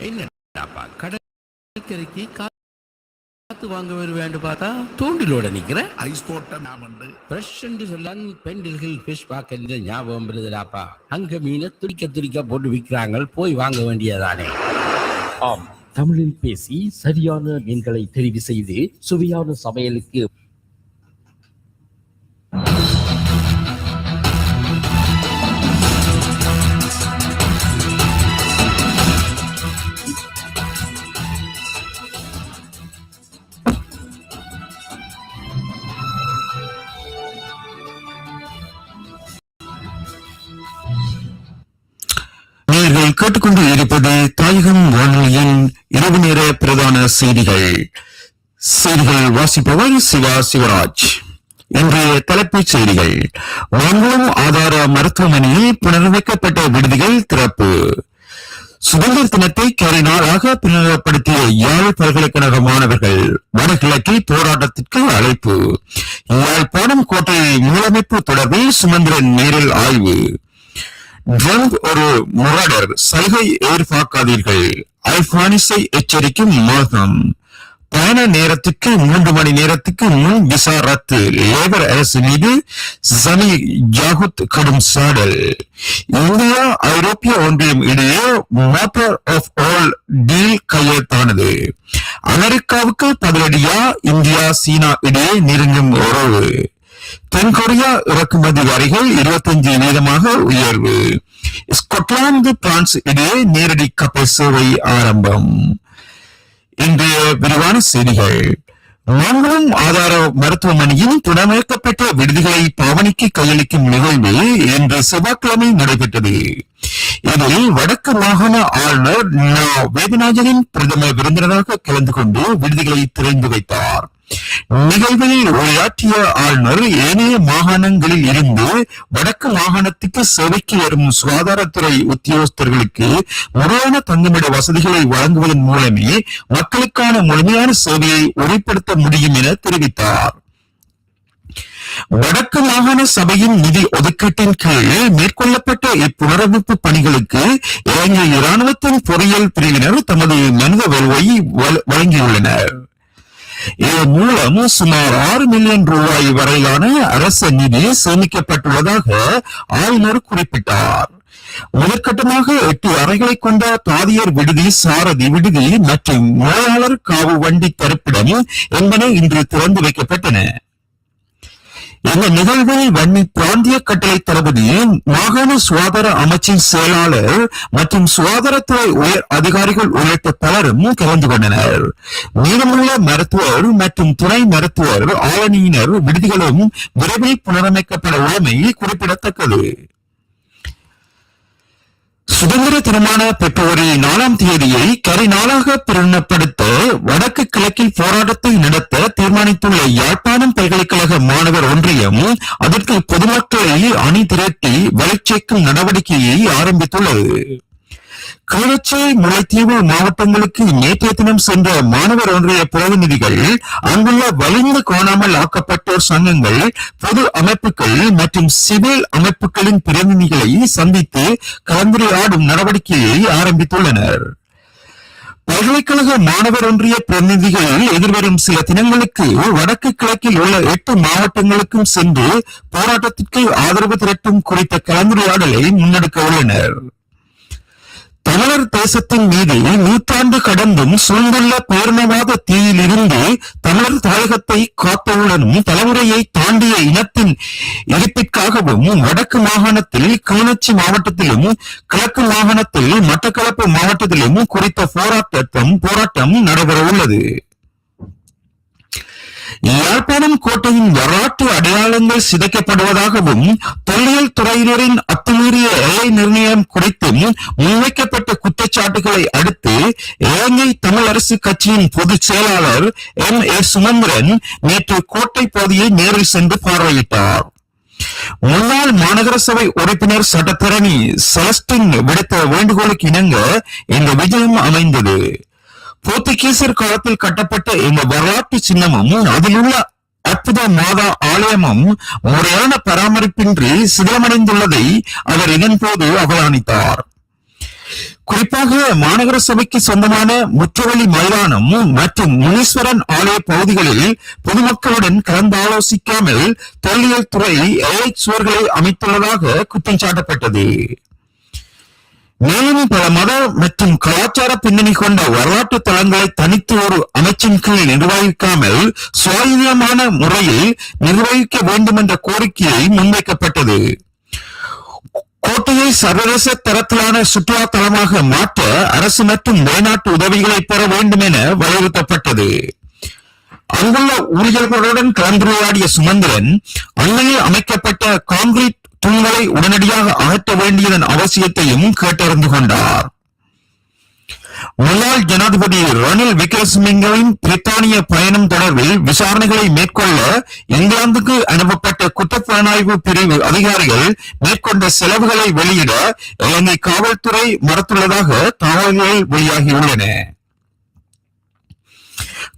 என்னடாப்பா கடற்கரைக்கு காத்து வாங்க வருவேன்னு பார்த்தா தூண்டிலோட நிக்கிற? ஐஸ் போட்ட நாமண்டு ஃப்ரெஷ் சொல்லான் பெண்டில்கள் ஃபிஷ் பார்க்க ஞாபகம் வருதுடாப்பா அங்க மீனை துடிக்க துடிக்க போட்டு விற்கிறாங்க போய் வாங்க வேண்டியதானே. ஆம் தமிழில் பேசி சரியான மீன்களை தெரிவு செய்து சுவையான சமையலுக்கு நீங்கள் கேட்டுக்கொண்டு இருப்பது தாயகம் வானொலியின் இரவு நேர பிரதான செய்திகள். செய்திகள் வாசிப்பவர் சிவா சிவராஜ். இன்றைய தலைப்புச் செய்திகள். மங்களம் ஆதார மருத்துவமனையில் புனரமைக்கப்பட்ட விடுதிகள் திறப்பு. சுதந்திர தினத்தை கரை நாளாக பிரகடனப்படுத்திய யாழ் பல்கலைக்கழக மாணவர்கள் வடகிழக்கில் போராட்டத்திற்கு அழைப்பு. யாழ்ப்பாணம் கோட்டை மூலமைப்பு தொடர்பில் சுமந்திரன் நேரில் ஆய்வு. ட்ரம்ப் ஒரு முரடர் சலுகை எதிர்பார்க்காதீர்கள். ஐபானிஸை எச்சரிக்கும் மோகம் பயண நேரத்துக்கு மூன்று மணி நேரத்துக்கு முன் விசா ரத்து லேபர் அரசு மீது சனி ஜாகுத் கடும் சாடல். இந்தியா ஐரோப்பிய ஒன்றியம் இடையே மேப்பர் ஆஃப் ஆல் டீல் கையெழுத்தானது. அமெரிக்காவுக்கு பதிலடியா இந்தியா சீனா இடையே நெருங்கும் உறவு. தென்கொரியா இறக்குமதி வரிகள் இருபத்தஞ்சு வீதமாக உயர்வு. ஸ்கொட்லாந்து பிரான்ஸ் இடையே நேரடி கப்பல் சேவை ஆரம்பம். இன்றைய விரிவான செய்திகள். மங்களம் ஆதார மருத்துவமனையின் புனரமைக்கப்பட்ட விடுதிகளை பாவனைக்கு கையளிக்கும் நிகழ்வு இன்று செவ்வாய்க்கிழமை நடைபெற்றது. இதில் வடக்கு மாகாண ஆளுநர் வேதநாஜனின் பிரதமர் பிரதம விருந்தினராக கலந்து கொண்டு விடுதிகளை திறந்து வைத்தார். நிகழ்வில் உரையாற்றிய ஆளுநர் ஏனைய மாகாணங்களில் இருந்து வடக்கு மாகாணத்துக்கு சேவைக்கு வரும் சுகாதாரத்துறை உத்தியோகஸ்தர்களுக்கு முறையான தங்குமிட வசதிகளை வழங்குவதன் மூலமே மக்களுக்கான முழுமையான சேவையை உறுதிப்படுத்த முடியும் என தெரிவித்தார். வடக்கு மாகாண சபையின் நிதி ஒதுக்கீட்டின் கீழ் மேற்கொள்ளப்பட்ட இப்புனரமைப்பு பணிகளுக்கு இலங்கை இராணுவத்தின் பொறியியல் பிரிவினர் தமது மனித வலுவை வழங்கியுள்ளனர். இதன் மூலம் சுமார் ஆறு மில்லியன் ரூபாய் வரையிலான அரச நிதி சேமிக்கப்பட்டுள்ளதாக ஆளுநர் குறிப்பிட்டார். முதற்கட்டமாக எட்டு அறைகளை கொண்ட தாதியர் விடுதி சாரதி விடுதி மற்றும் நோயாளர் காவு வண்டி தரிப்பிடம் என்பன இன்று திறந்து வைக்கப்பட்டன. இந்த நிகழ்வில் வன்னி பிராந்திய கட்டளை தளபதி மாகாண சுகாதார அமைச்சின் செயலாளர் மற்றும் சுகாதாரத்துறை உயர் அதிகாரிகள் உள்ளிட்ட பலரும் கலந்து கொண்டனர். மீதமுள்ள மருத்துவர் மற்றும் துணை மருத்துவர் ஆளணியினர் விடுதிகளும் விரைவில் புனரமைக்கப்பட உள்ளமை குறிப்பிடத்தக்கது. சுதந்திர தினமான பிப்ரவரி நாலாம் தேதியை கரை நாளாக பிரணப்படுத்த வடக்கு கிழக்கில் போராட்டத்தை நடத்த தீர்மானித்துள்ள யாழ்ப்பாணம் பல்கலைக்கழக மாணவர் ஒன்றியம் அதற்கு பொதுமக்களை அணி திரட்டி வளர்ச்சிக்கும் நடவடிக்கையை ஆரம்பித்துள்ளது. கிளிநொச்சி முல்லைத்தீவு மாவட்டங்களுக்கு நேற்றைய தினம் சென்ற மாணவர் ஒன்றிய பிரதிநிதிகள் அங்குள்ள வலிந்து காணாமல் ஆக்கப்பட்டோர் சங்கங்கள் பொது அமைப்புகள் மற்றும் சிவில் அமைப்புகளின் பிரதிநிதிகளை சந்தித்து கலந்துரையாடும் நடவடிக்கையை ஆரம்பித்துள்ளனர். பல்கலைக்கழக மாணவர் ஒன்றிய பிரதிநிதிகள் எதிர்வரும் சில தினங்களுக்கு வடக்கு கிழக்கில் உள்ள எட்டு மாவட்டங்களுக்கும் சென்று போராட்டத்திற்கு ஆதரவு திரட்டும் குறித்த கலந்துரையாடலை முன்னெடுக்க உள்ளனர். தமிழர் தேசத்தின் மீது நூற்றாண்டு கடந்தும் சூழ்ந்துள்ள பேரணவாத தீயிலிருந்து தமிழர் தாயகத்தை காத்தவுடனும் தலைமுறையை தாண்டிய இனத்தின் எரிப்பிற்காகவும் வடக்கு மாகாணத்தில் கிளிநொச்சி மாவட்டத்திலும் கிழக்கு மாகாணத்தில் மட்டக்களப்பு மாவட்டத்திலும் குறித்த போராட்டம் போராட்டம் நடைபெற உள்ளது யாழ்ப்பாணம் கோட்டையின் வரலாற்று அடையாளங்கள் சிதைக்கப்படுவதாகவும் தொல்லியல் துறையினரின் அத்துமீறிய எல்லை நிர்ணயம் குறித்தும் முன்வைக்கப்பட்ட குற்றச்சாட்டுகளை அடுத்து இலங்கை தமிழ் அரசு கட்சியின் பொதுச் செயலாளர் எம். ஏ. சுமந்திரன் நேற்று கோட்டை பகுதியை நேரில் சென்று பார்வையிட்டார். முன்னாள் மாநகர சபை உறுப்பினர் சட்டத்தரணி செலஸ்டின் விடுத்த வேண்டுகோளுக்கு இணங்க இந்த விஜயம் அமைந்தது. போர்த்துகீசர் காலத்தில் கட்டப்பட்ட இந்த வரலாற்று சின்னமும் அதில் உள்ள அற்புத மாதா ஆலயமும் முறையான பராமரிப்பின்றி சிதமடைந்துள்ளதை அவர் இதன்போது அவதானித்தார். குறிப்பாக மாநகர சபைக்கு சொந்தமான முற்றவெளி மைதானம் மற்றும் முனீஸ்வரன் ஆலய பகுதிகளில் பொதுமக்களுடன் கலந்தாலோசிக்காமல் தொல்லியல் துறை எல்லை சுவர்களை அமைத்துள்ளதாக குற்றம் சாட்டப்பட்டது. மேலும் பல மத மற்றும் கலாச்சார பின்னணி கொண்ட வரலாற்று தளங்களை தனித்து ஒரு அமைச்சின் கீழ் நிர்வகிக்காமல் சுவாதீனமான முறையில் நிர்வகிக்க வேண்டும் என்ற கோரிக்கையை முன்வைக்கப்பட்டது. கோட்டையை சர்வதேச தரத்திலான சுற்றுலா தலமாக மாற்ற அரசு மற்றும் வெளிநாட்டு உதவிகளை பெற வேண்டும் என வலியுறுத்தப்பட்டது. அங்குள்ள ஊழியர்களுடன் கலந்துரையாடிய சுமந்திரன் அண்மையில் அமைக்கப்பட்ட காங்கிரீட் தூண்களை உடனடியாக அகற்ற வேண்டியதன் அவசியத்தையும் கேட்டறிந்து கொண்டார். முன்னாள் ஜனாதிபதி ரணில் விக்ரமசிங்கவின் பிரித்தானிய பயணம் தொடர்பில் விசாரணைகளை மேற்கொள்ள இங்கிலாந்துக்கு அனுப்பப்பட்ட குற்றப்புலனாய்வு பிரிவு அதிகாரிகள் மேற்கொண்ட செலவுகளை வெளியிட இலங்கை காவல்துறை மறுத்துள்ளதாக தகவல்கள் வெளியாகியுள்ளன.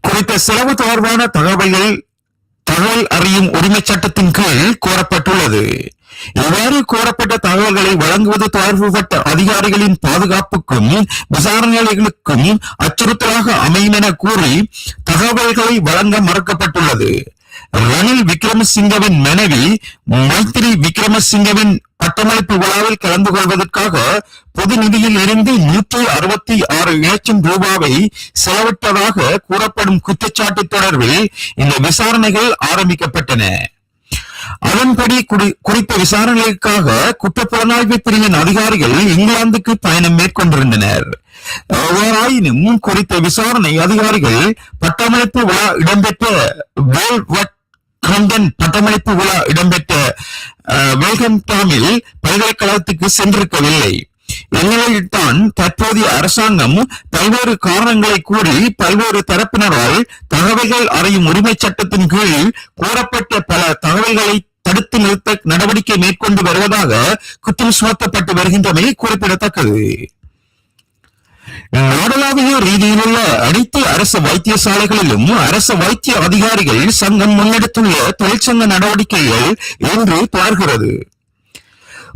குறித்த செலவு தொடர்பான தகவல்கள் தகவல் அறியும் உரிமை சட்டத்தின் கீழ் கோரப்பட்டுள்ளது. இவ்வாறு கோரப்பட்ட தகவல்களை வழங்குவது தொடர்புபட்ட அதிகாரிகளின் பாதுகாப்புக்கும் விசாரணைகளுக்கும் அச்சுறுத்தலாக அமையும் என கூறி தகவல்களை வழங்க மறுக்கப்பட்டுள்ளது. ரணில் விக்ரமசிங்கவின் மனைவி மைத்திரி விக்ரமசிங்கவின் பட்டமளிப்பு விழாவில் கலந்து கொள்வதற்காக பொது நிதியில் இருந்து நூற்றி அறுபத்தி ஆறு லட்சம் ரூபாவை செலவிட்டதாக கூறப்படும் குற்றச்சாட்டு தொடர்பில் இந்த விசாரணைகள் ஆரம்பிக்கப்பட்டன. அதன்படி குறித்த விசாரணைகளுக்காக குற்றப்புலனாய்வு பிரிவின் அதிகாரிகள் இங்கிலாந்துக்கு பயணம் மேற்கொண்டிருந்தனர். எவ்வாறாயினும் குறித்த விசாரணை அதிகாரிகள் பட்டமளிப்பு விழா இடம்பெற்ற பட்டமளிப்பு விழா இடம்பெற்ற அஹ், வெல்கம்டாமில் பல்கலைக்கழகத்துக்கு சென்றிருக்கவில்லை. இந்நிலையில்தான் தற்போதைய அரசாங்கம் பல்வேறு காரணங்களை கூறி பல்வேறு தரப்பினரால் தகவல்கள் அறியும் உரிமை சட்டத்தின் கீழ் கூறப்பட்ட பல தகவல்களை தடுத்து நிறுத்த நடவடிக்கை மேற்கொண்டு வருவதாக குற்றம் சுமத்தப்பட்டு வருகின்றமை குறிப்பிடத்தக்கது. நாடளாவிய ரீதியிலுள்ள அனைத்து அரசு வைத்தியசாலைகளிலும் அரசு வைத்திய அதிகாரிகள் சங்கம் முன்னெடுத்துள்ள தொழிற்சங்க நடவடிக்கைகள் இன்று தொடர்கிறது.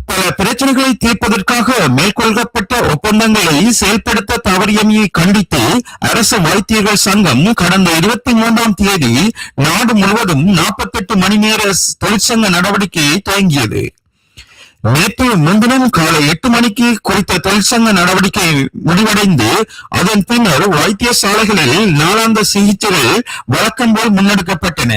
பல பிரச்சனைகளை தீர்ப்பதற்காக மேற்கொள்ளப்பட்ட ஒப்பந்தங்களை செயல்படுத்த தவறியமையை கண்டித்து அரசு வைத்தியர்கள் சங்கம் கடந்த இருபத்தி மூன்றாம் தேதி நாடு முழுவதும் நாற்பத்தெட்டு மணி நேர தொழிற்சங்க நடவடிக்கையை துவங்கியது. நேற்று முன்தினம் காலை எட்டு மணிக்கு குறித்த தொழிற்சங்க நடவடிக்கை முடிவடைந்து அதன் பின்னர் வைத்தியசாலைகளில் நாளாந்த சிகிச்சைகள் வழக்கம் போல் முன்னெடுக்கப்பட்டன.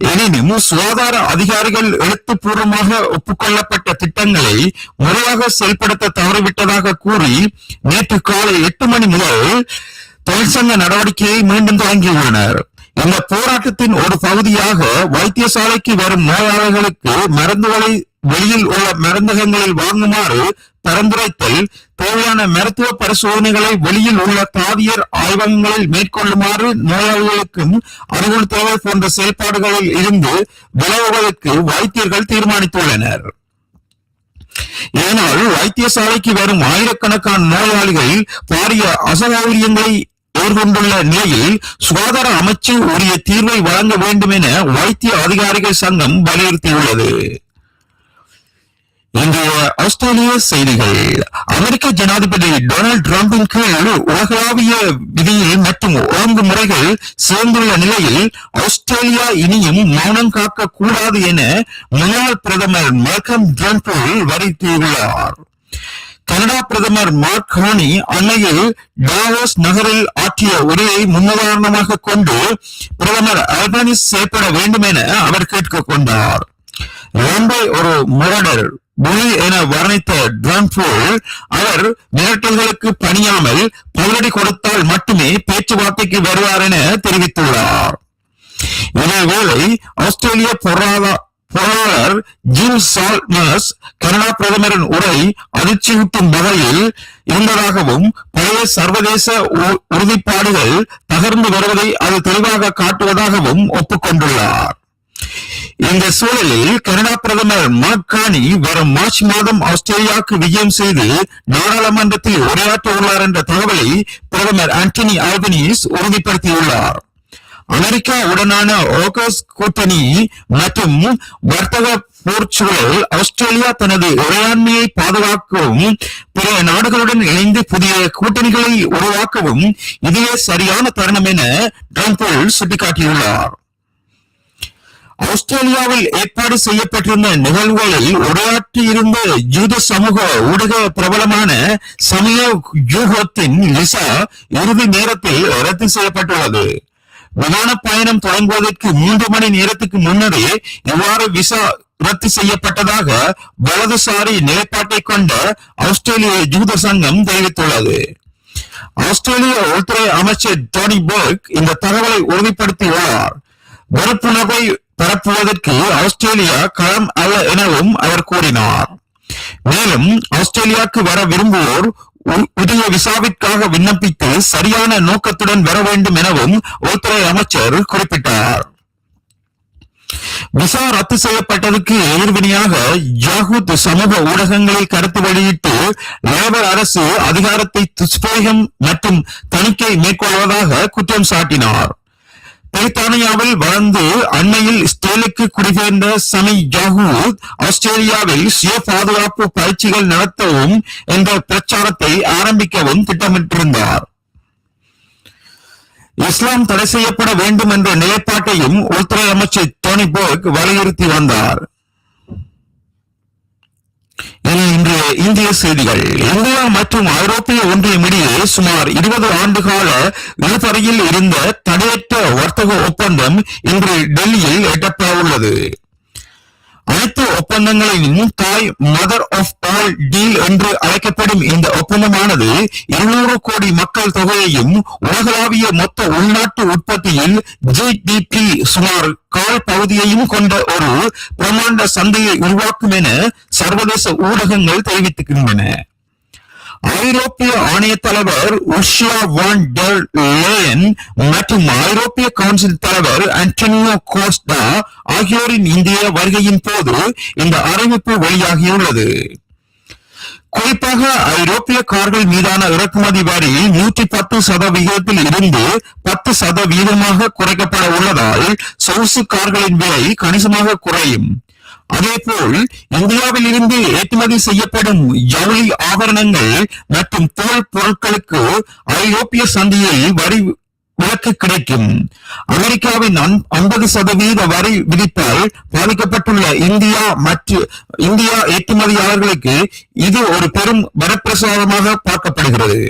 எனினும் சுகாதார அதிகாரிகள் எழுத்துப்பூர்வமாக ஒப்புக்கொள்ளப்பட்ட திட்டங்களை முறையாக செயல்படுத்த தவறிவிட்டதாக கூறி நேற்று காலை எட்டு மணி முதல் தொழிற்சங்க நடவடிக்கையை மீண்டும் தொடங்கியுள்ளனர். இந்த போராட்டத்தின் ஒரு பகுதியாக வைத்தியசாலைக்கு வரும் நோயாளர்களுக்கு மருந்துகளை வெளியில் உள்ள மருந்தகங்களில் வாங்குமாறு பரிந்துரைத்தல் தேவையான மருத்துவ பரிசோதனைகளை வெளியில் உள்ள தாவியர் ஆய்வகங்களில் மேற்கொள்ளுமாறு நோயாளிகளுக்கும் அறிவுறுத்தல் போன்ற செயல்பாடுகளில் இருந்து விளைவுகளுக்கு வைத்தியர்கள் தீர்மானித்துள்ளனர். இதனால் வைத்தியசாலைக்கு வரும் ஆயிரக்கணக்கான நோயாளிகள் பாரிய அசௌகரியங்களை எதிர்கொண்டுள்ள நிலையில் சுகாதார அமைச்சு உரிய தீர்வை வழங்க வேண்டும் என வைத்திய அதிகாரிகள் சங்கம் வலியுறுத்தியுள்ளது. இன்றைய ஆஸ்திரேலிய செய்திகள். அமெரிக்க ஜனாதிபதி டொனால்டு டிரம்பின் கீழ் உலகளாவிய விதியில் மற்றும் ஒழுங்குமுறைகள் சேர்ந்துள்ள நிலையில் ஆஸ்திரேலியா இனியும் மௌனம் காக்க கூடாது என முன்னாள் பிரதமர் மல்கம் ட்ரம்பிள் வரித்துள்ளார் கனடா பிரதமர் மார்க் ஹானி அண்மையில் டாவோஸ் நகரில் ஆற்றிய உரையை முன்னுதாரணமாக கொண்டு பிரதமர் அல்பனிஸ் செயல்பட வேண்டும் என அவர் கேட்டுக் கொண்டார். ஒரு முரடர். புலி என வர்ணித்த ட்ரம்ஃபோல் அவர் மிரட்டல்களுக்கு பணியாமல் பதிலடி கொடுத்தால் மட்டுமே பேச்சுவார்த்தைக்கு வருவார் என தெரிவித்துள்ளார். இதேவேளை ஆஸ்திரேலிய பொருளாதார பொருளாளர் ஜிம் சால்மர்ஸ் கனடா பிரதமரின் உரை அதிர்ச்சியூட்டும் வகையில் இருந்ததாகவும் பழைய சர்வதேச உ- உறுதிப்பாடுகள் தகர்ந்து வருவதை அது தெளிவாக காட்டுவதாகவும் ஒப்புக்கொண்டுள்ளார். இந்த சூழலில் கனடா பிரதமர் மார்க் கானி வரும் மார்ச் மாதம் ஆஸ்திரேலியாவுக்கு விஜயம் செய்து நாடாளுமன்றத்தில் உரையாற்ற உள்ளார் என்ற தகவலை பிரதமர் ஆண்டனி ஆல்பனீஸ் உறுதிப்படுத்தியுள்ளார். அமெரிக்கா உடனான ஓகஸ் கூட்டணி மற்றும் வர்த்தக போர்ச்சூழல் ஆஸ்திரேலியா தனது இறையாண்மையை பாதுகாக்கவும் பிற நாடுகளுடன் இணைந்து புதிய கூட்டணிகளை உருவாக்கவும் இதுவே சரியான தருணம் என ட்ரம்ப் சுட்டிக்காட்டியுள்ளார். ஆஸ்திரேலியாவில் ஏற்பாடு செய்யப்பட்டிருந்த நிகழ்வுகளில் உரையாற்றியிருந்த யூத சமூக ஊடக பிரபலமான சமய யூகத்தின் லிசா இறுதி நேரத்தில் ரத்து செய்யப்பட்டுள்ளது. விமான பயணம் தொடங்குவதற்கு மூன்று மணி நேரத்துக்கு முன்னரே இவ்வாறு விசா ரத்து செய்யப்பட்டதாக வலதுசாரி நிலைப்பாட்டை கொண்ட ஆஸ்திரேலிய யூத சங்கம் தெரிவித்துள்ளது. ஆஸ்திரேலிய உள்துறை அமைச்சர் டோனி பர்க் இந்த தகவலை உறுதிப்படுத்தியுள்ளார். வெறுப்புணர்வை பரப்புவதற்கு ஆஸ்திரேலியா களம் அல்ல எனவும் அவர் கூறினார். மேலும் ஆஸ்திரேலியாவுக்கு வர விரும்புவோர் உதய விசாவிற்காக விண்ணப்பித்து சரியான நோக்கத்துடன் வர வேண்டும் எனவும் உள்துறை அமைச்சர் குறிப்பிட்டார். விசா ரத்து செய்யப்பட்டதற்கு எதிர்வினையாக ஜாகூத் சமூக ஊடகங்களில் கருத்து வெளியிட்டு லேபர் அரசு அதிகாரத்தை துஷ்பிரயோகம் மற்றும் தணிக்கை மேற்கொள்வதாக குற்றம் சாட்டினார். பிரித்தானியாவில் வளர்ந்து அண்மையில் ஸ்டேலுக்கு குடிபெயர்ந்த சனி ஜாகூத் ஆஸ்திரேலியாவில் சுய பாதுகாப்பு பயிற்சிகள் நடத்தவும் என்ற பிரச்சாரத்தை ஆரம்பிக்கவும் திட்டமிட்டிருந்தார். இஸ்லாம் தடை செய்யப்பட வேண்டும் என்ற நிலைப்பாட்டையும் உள்துறை அமைச்சர் டோனி போர்க் வலியுறுத்தி வந்தார். இன்று இந்திய செய்திகள். இந்தியா மற்றும் ஐரோப்பிய ஒன்றியம் இடையே சுமார் இருபது ஆண்டுகால இருபறையில் இருந்த தடையற்ற வர்த்தக ஒப்பந்தம் இன்று டெல்லியில் எட்டப்பட உள்ளது. அனைத்து ஒப்பந்தங்களின் தாய் மதர் ஆஃப் ஆல் டீல் என்று அழைக்கப்படும் இந்த ஒப்பந்தமானது இருநூறு கோடி மக்கள் தொகையையும் உலகளாவிய மொத்த உள்நாட்டு உற்பத்தியில் ஜிடிபி சுமார் கால் பகுதியையும் கொண்ட ஒரு பிரமாண்ட சந்தையை உருவாக்கும் என சர்வதேச ஊடகங்கள் தெரிவித்துக்கின்றன. ஐரோப்பிய ஆணைய தலைவர் உஷா வான் டெர் லேயன் மற்றும் ஐரோப்பிய கவுன்சில் தலைவர் அண்டோனியோ கோஸ்டா ஆகியோரின் இந்திய வருகையின் போது இந்த அறிவிப்பு வெளியாகியுள்ளது. குறிப்பாக ஐரோப்பிய கார்கள் மீதான இறக்குமதி வரி நூற்றி பத்து சதவிகிதத்தில் இருந்து பத்து சதவீதமாக குறைக்கப்பட உள்ளதால் சொகுசு கார்களின் விலை கணிசமாக குறையும். அதேபோல் இந்தியாவில் இருந்து ஏற்றுமதி செய்யப்படும் ஜவுளி ஆபரணங்கள் மற்றும் தோல் பொருட்களுக்கு ஐரோப்பிய சந்தையில் வரி விலக்கு கிடைக்கும். அமெரிக்காவின் ஐம்பது சதவீத வரி விதிப்பால் பாதிக்கப்பட்டுள்ள இந்தியா மற்றும் இந்தியா ஏற்றுமதியாளர்களுக்கு இது ஒரு பெரும் வரப்பிரசாதமாக பார்க்கப்படுகிறது.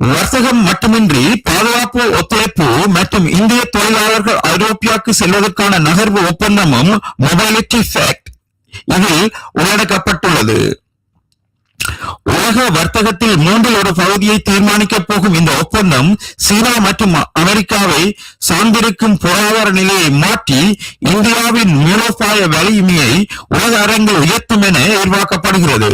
வர்த்தகம் மட்டுமின்றி பாதுகாப்பு ஒத்துழைப்பு மற்றும் இந்திய தொழிலாளர்கள் ஐரோப்பியாவுக்கு செல்வதற்கான நகர்வு ஒப்பந்தமும் மொபைலிட்டி ஃபேக்ட் இதில் உள்ளடக்கப்பட்டுள்ளது. உலக வர்த்தகத்தில் மூன்றில் ஒரு பகுதியை தீர்மானிக்கப் போகும் இந்த ஒப்பந்தம் சீனா மற்றும் அமெரிக்காவை சார்ந்திருக்கும் பொருளாதார நிலையை மாற்றி இந்தியாவின் மூலோபாய வலிமையை உலக அரங்கில் உயர்த்தும் என எதிர்பார்க்கப்படுகிறது.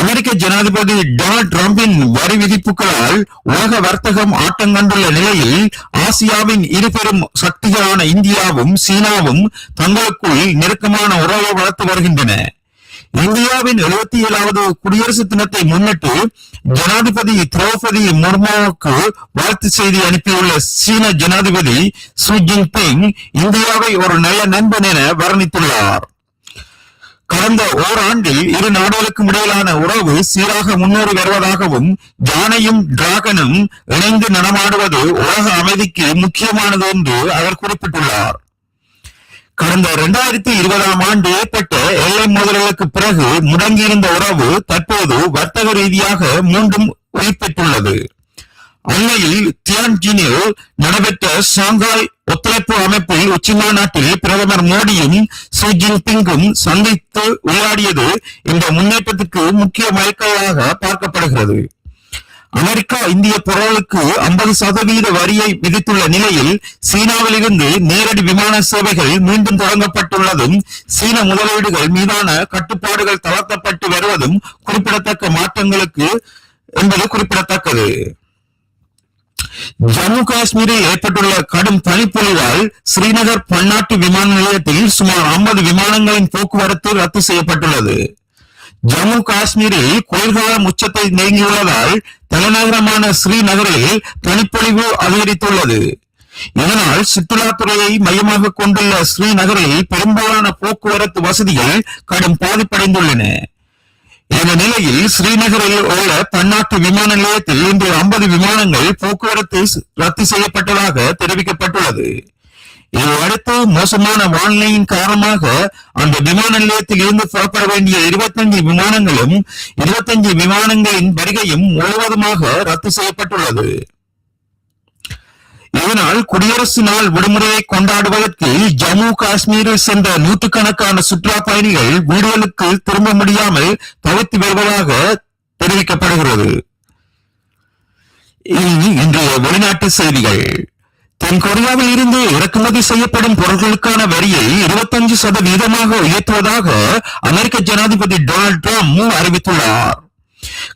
அமெரிக்க ஜனாதிபதி டொனால்ட் டிரம்பின் வரி விதிப்புகளால் உலக வர்த்தகம் ஆட்டங்கண்டுள்ள நிலையில் ஆசியாவின் இருபெரும் சக்திகளான இந்தியாவும் சீனாவும் தங்களுக்குள் நெருக்கமான உறவை வளர்த்து வருகின்றன. இந்தியாவின் எழுபத்தி ஏழாவது குடியரசு தினத்தை முன்னிட்டு ஜனாதிபதி திரௌபதி முர்முவுக்கு வாழ்த்து செய்தி அனுப்பியுள்ள சீன ஜனாதிபதி சு ஜின்பிங் இந்தியாவை ஒரு நல்ல நண்பன் என வர்ணித்துள்ளார். கடந்த ஓராண்டில் இரு நாடுகளுக்கும் இடையிலான உறவு சீராக முன்னேறி வருவதாகவும் ஜானையும் டிராகனும் இணைந்து நடமாடுவது உலக அமைதிக்கு முக்கியமானது என்று அவர் குறிப்பிட்டுள்ளார். கடந்த இரண்டாயிரத்தி இருபதாம் ஆண்டு ஏற்பட்ட எல்லை மோதல்களுக்கு பிறகு முடங்கியிருந்த உறவு தற்போது வர்த்தக ரீதியாக மீண்டும் உயிர் பெற்றுள்ளது. அண்மையில் தியான்ஜினில் நடைபெற்ற ஷாங்காய் ஒத்துழைப்பு அமைப்பில் உச்சி மாநாட்டில் பிரதமர் மோடியும் ஷி ஜின்பிங்கும் சந்தித்து உரையாடியது இந்த முன்னேற்றத்துக்கு முக்கிய மைல்கல்லாக பார்க்கப்படுகிறது. அமெரிக்கா இந்திய பொருளுக்கு ஐம்பது சதவீத வரியை விதித்துள்ள நிலையில் சீனாவிலிருந்து நேரடி விமான சேவைகள் மீண்டும் தொடங்கப்பட்டுள்ளதும் சீன முதலீடுகள் மீதான கட்டுப்பாடுகள் தளர்த்தப்பட்டு வருவதும் குறிப்பிடத்தக்க மாற்றங்களுக்கு என்பது குறிப்பிடத்தக்கது. ஜம்மு காஷ்மீரில் ஏற்பட்டுள்ள கடும் பனிப்பொழிவால் ஸ்ரீநகர் பன்னாட்டு விமான நிலையத்தில் சுமார் 50 விமானங்களின் போக்குவரத்து ரத்து செய்யப்பட்டுள்ளது. ஜம்மு காஷ்மீரில் குளிர்காலம் உச்சத்தை நெருங்கியுள்ளதால் தலைநகரமான ஸ்ரீநகரில் பனிப்பொழிவு அதிகரித்துள்ளது. இதனால் சுற்றுலாத்துறையை மையமாக கொண்டுள்ள ஸ்ரீநகரில் பெரும்பாலான போக்குவரத்து வசதிகள் கடும் பாதிப்படைந்துள்ளன. இந்த நிலையில் ஸ்ரீநகரில் உள்ள பன்னாட்டு விமான நிலையத்தில் இன்று 50 விமானங்கள் போக்குவரத்து ரத்து செய்யப்பட்டதாக தெரிவிக்கப்பட்டுள்ளது. இதையடுத்து மோசமான வானிலையின் காரணமாக அந்த விமான நிலையத்தில் இருந்து புறப்பட வேண்டிய 25 விமானங்களும் 25 விமானங்களின் வருகையும் முழுவதுமாக ரத்து செய்யப்பட்டுள்ளது. இதனால் குடியரசு நாள் விடுமுறையை கொண்டாடுவதற்கு ஜம்மு காஷ்மீரில் சென்ற நூற்றுக்கணக்கான சுற்றுலா பயணிகள் வீடுகளுக்கு திரும்ப முடியாமல் தவித்து வருவதாக தெரிவிக்கப்படுகிறது. இன்றைய வெளிநாட்டு செய்திகள். தென் கொரியாவில் இருந்து இறக்குமதி செய்யப்படும் பொருட்களுக்கான வரியை 25% சதவீதமாக உயர்த்துவதாக அமெரிக்க ஜனாதிபதி டொனால்ட் ட்ரம்ப் அறிவித்துள்ளார்.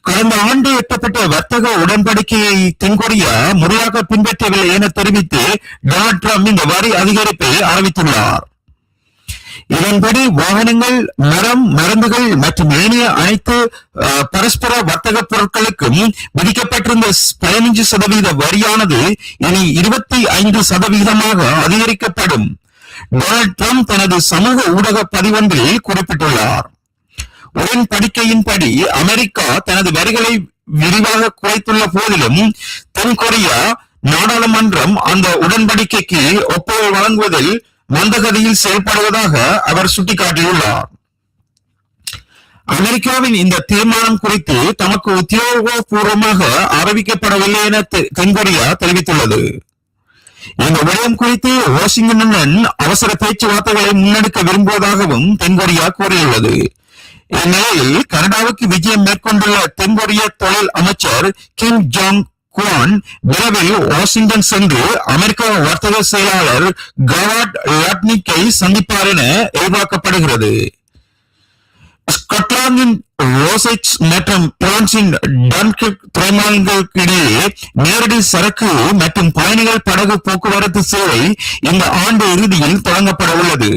கடந்த ஆண்டு எட்டப்பட்ட வர்த்தக உடன்படிக்கையை தென்கொரியா முறையாக பின்பற்றவில்லை என தெரிவித்து டொனால்ட் ட்ரம்ப் இந்த வரி அதிகரிப்பை அறிவித்துள்ளார். இதன்படி வாகனங்கள் மரம் மருந்துகள் மற்றும் ஏனைய அனைத்து பரஸ்பர வர்த்தக பொருட்களுக்கும் விதிக்கப்பட்டிருந்த பதினைஞ்சு சதவீத வரியானது இனி இருபத்தி ஐந்து சதவீதமாக அதிகரிக்கப்படும். டொனால்ட் ட்ரம்ப் தனது சமூக ஊடக பதிவொன்றில் குறிப்பிட்டுள்ளார். உடன்படிக்கையின்படி அமெரிக்கா தனது வரிகளை விரிவாக குறைத்துள்ள போதிலும் தென் கொரியா நாடாளுமன்றம் அந்த உடன்படிக்கைக்கு ஒப்புதல் வழங்குவதில் மந்தகதியில் செயல்படுவதாக அவர் சுட்டிக்காட்டியுள்ளார். அமெரிக்காவின் இந்த தீர்மானம் குறித்து தமக்கு உத்தியோகபூர்வமாக அறிவிக்கப்படவில்லை என தெ- தென்கொரியா தெரிவித்துள்ளது. இந்த விடயம் குறித்து வாஷிங்டனுடன் அவசர பேச்சுவார்த்தைகளை முன்னெடுக்க விரும்புவதாகவும் தென்கொரியா கூறியுள்ளது. இந்நிலையில் கனடாவுக்கு விஜயம் மேற்கொண்டுள்ள தென்கொரிய தொழில் அமைச்சர் கிம் ஜாங் குவான் விரைவில் வாஷிங்டன் சென்று அமெரிக்க வர்த்தக செயலாளர் கவாட் லாட்னிக்கை சந்திப்பார் என எதிர்பார்க்கப்படுகிறது. ஸ்காட்லாந்தின் ரோசெக்ஸ் மற்றும் பிரான்சின் டன்கிர்க் துறைமுகங்களுக்கு இடையே நேரடி சரக்கு மற்றும் பயணிகள் படகு போக்குவரத்து சேவை இந்த ஆண்டு இறுதியில் தொடங்கப்பட உள்ளது.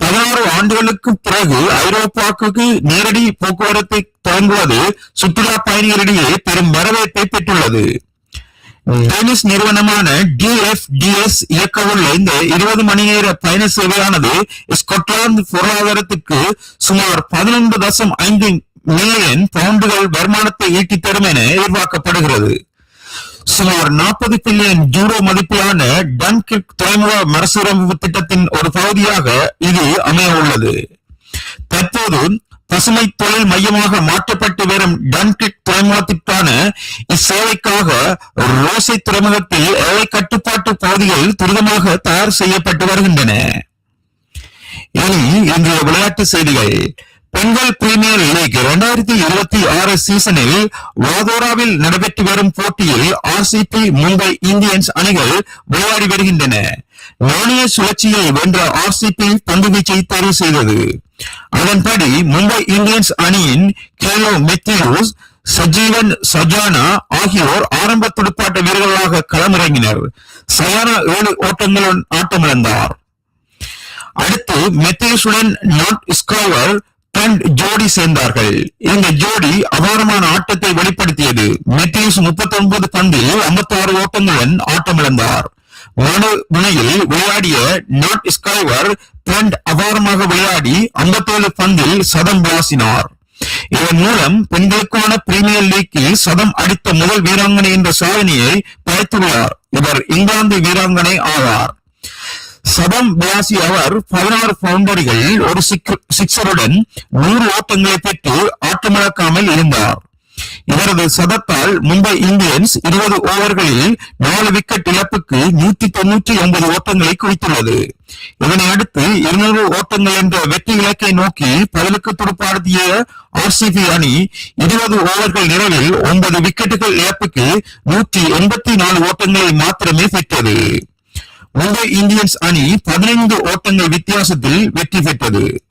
பதினாறு ஆண்டுகளுக்கு பிறகு ஐரோப்பாவுக்கு நேரடி போக்குவரத்தை தொடங்குவது சுற்றுலா பயணிகளிடையே பெரும் வரவேற்பை பெற்றுள்ளது. டெனிஸ் நிறுவனமான டிஎஃப்டிஎஸ் இயக்கவுள்ள இந்த இருபது மணி நேர பயண சேவையானது ஸ்கொட்லாந்து பொருளாதாரத்துக்கு சுமார் பதினொன்று தசம் ஐந்து மில்லியன் பவுண்டுகள் வருமானத்தை ஈட்டித்தரும் என எதிர்பார்க்கப்படுகிறது. சுமார் நாற்பது பில்லியன் யூரோ மதிப்பிலான டன்கிர்க் துறைமுக மறுசீரமைப்பு திட்டத்தின் ஒரு பகுதியாக இது அமைய உள்ளது. தற்போது பசுமை தொழில் மையமாக மாற்றப்பட்டு வரும் டன்கிர்க் துறைமுகத்திற்கான இச்சேவைக்காக ரோசை துறைமுகத்தில் எல்லை கட்டுப்பாட்டு பகுதிகள் துரிதமாக தயார் செய்யப்பட்டு வருகின்றன. இனி இன்றைய விளையாட்டு செய்திகள். பெண்கள் பிரீமியர் லீக் இரண்டாயிரத்தி இருபத்தி ஆறு சீசனில் வாதோராவில் நடைபெற்று வரும் போட்டியில் ஆர்சிபி மும்பை இந்தியன்ஸ் அணிகள் விளையாடி வருகின்றன. நாணய சுழற்சியை வென்ற ஆர்சிபி பந்துவீச்சை தேர்வு செய்தது. அதன்படி மும்பை இந்தியன்ஸ் அணியின் கேலோ மெத்யூஸ் சஜீவன் சஜானா ஆகியோர் ஆரம்ப துடுப்பாட்ட வீரர்களாக களமிறங்கினர். சயானா ஏழு ஓட்டங்களுடன் ஆட்டமிழந்தார். அடுத்து மெத்தேஷுடன் நாட் ஸ்காவர் அண்ட் ஜோடி சேர்ந்தார்கள். இந்த ஜோடி அபாரமான ஆட்டத்தை வெளிப்படுத்தியது. மெத்தியூஸ் முப்பத்தி ஒன்பது பந்தில் 56 ஓட்டங்களுடன் ஆட்டமிழந்தார். முனையில் விளையாடிய நாட் ஸ்கைவர் பிரண்ட் அபாரமாக விளையாடி 57 பந்தில் சதம் விளாசினார். இதன் மூலம் பெண்களுக்கான பிரீமியர் லீக்கில் சதம் அடித்த முதல் வீராங்கனை என்ற சாதனையை படைத்துள்ளார். இவர் இங்கிலாந்து வீராங்கனை ஆவார். சதம் விளாசி அவர் பதினாறு பவுண்டரிகள் ஒரு சிக்ஸருடன் நூறு ஓட்டங்களை பெற்று ஆட்டமிழக்காமல் இருந்தார். இவரது சதத்தால் மும்பை இந்தியன்ஸ் இருபது ஓவர்களில் நாலு விக்கெட் இழப்புக்கு நூத்தி தொன்னூற்றி ஒன்பது ஓட்டங்களை குவித்துள்ளது. இதனை அடுத்து இருநூறு ஓட்டங்கள் என்ற வெற்றி இலக்கை நோக்கி பதிலுக்கு துடுப்பாடுத்திய ஆர்சிபி அணி இருபது ஓவர்கள் நிறைவில் ஒன்பது விக்கெட்டுகள் இழப்புக்கு நூற்றி எண்பத்தி நாலு ஓட்டங்களை மாத்திரமே பெற்றது. மும்பை இந்தியன்ஸ் அணி பதினைந்து ஓட்டங்கள் வித்தியாசத்தில் வெற்றி பெற்றது.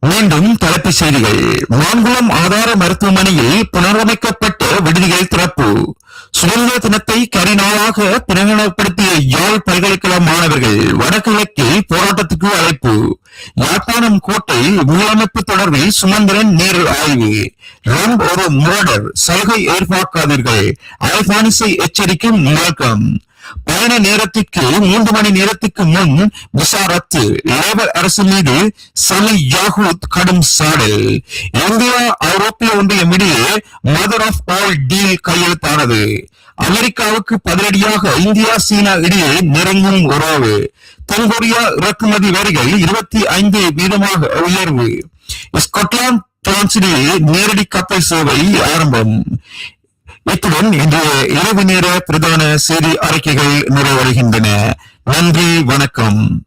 மீண்டும் தலைப்புச் செய்திகள். மாங்குளம் ஆதார மருத்துவமனையில் புனரமைக்கப்பட்ட விடுதிகள் திறப்பு. சுதந்திர தினத்தை கரிநாளாக பிரகடனப்படுத்திய யாழ் பல்கலைக்கழக மாணவர்கள் வடகிழக்கில் போராட்டத்துக்கு அழைப்பு. யாழ்ப்பாணம் கோட்டை உள்ளமைப்பு தொடர்பில் சுமந்திரன் நேரில் ஆய்வு. ரம்ப் ஒரு முரடர் சலுகை ஏற்பாக்காதீர்கள் அல்பானிசை எச்சரிக்கும் முழக்கம். பயண நேரத்திற்கு மூன்று மணி நேரத்துக்கு முன் விசா லேபர் அரசு மீது சலி யாகூத் கடும் சாடல். இந்தியா ஐரோப்பிய ஒன்றியம் இடையே மதர் ஆஃப் ஆல் டீல் கையெழுத்தானது. அமெரிக்காவுக்கு பதிலடியாக இந்தியா சீனா இடையே நெருங்கும் உறவு. தென்கொரியா இறக்குமதி வரிகள் இருபத்தி ஐந்து வீதமாக உயர்வு. ஸ்காட்லாந்து பிரான்சிலேயே நேரடி கப்பல் சேவை ஆரம்பம். இத்துடன் இன்றைய இரவு நேர பிரதான செய்தி அறிக்கைகள் நிறைவடைகின்றன. நன்றி வணக்கம்.